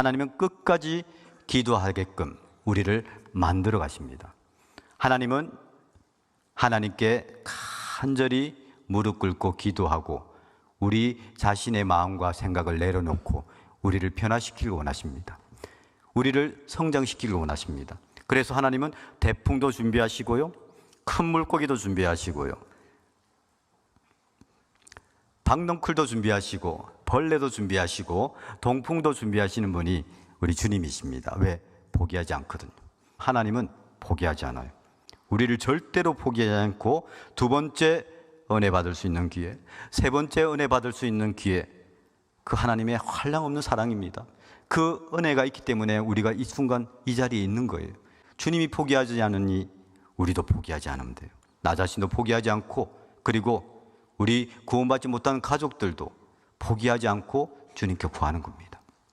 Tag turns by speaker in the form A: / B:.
A: 하나님은 끝까지 기도하게끔 우리를 만들어 가십니다. 하나님은 하나님께 간절히 무릎 꿇고 기도하고 우리 자신의 마음과 생각을 내려놓고 우리를 변화시키길 원하십니다. 우리를 성장시키길 원하십니다. 그래서 하나님은 대풍도 준비하시고요. 큰 물고기도 준비하시고요. 박넝쿨도 준비하시고 벌레도 준비하시고 동풍도 준비하시는 분이 우리 주님이십니다. 왜? 포기하지 않거든요. 하나님은 포기하지 않아요. 우리를 절대로 포기하지 않고 두 번째 은혜 받을 수 있는 기회, 세 번째 은혜 받을 수 있는 기회, 그 하나님의 한량 없는 사랑입니다. 그 은혜가 있기 때문에 우리가 이 순간 이 자리에 있는 거예요. 주님이 포기하지 않으니 우리도 포기하지 않으면 돼요. 나 자신도 포기하지 않고 그리고 우리 구원받지 못한 가족들도 포기하지 않고 주님께 구하는 겁니다.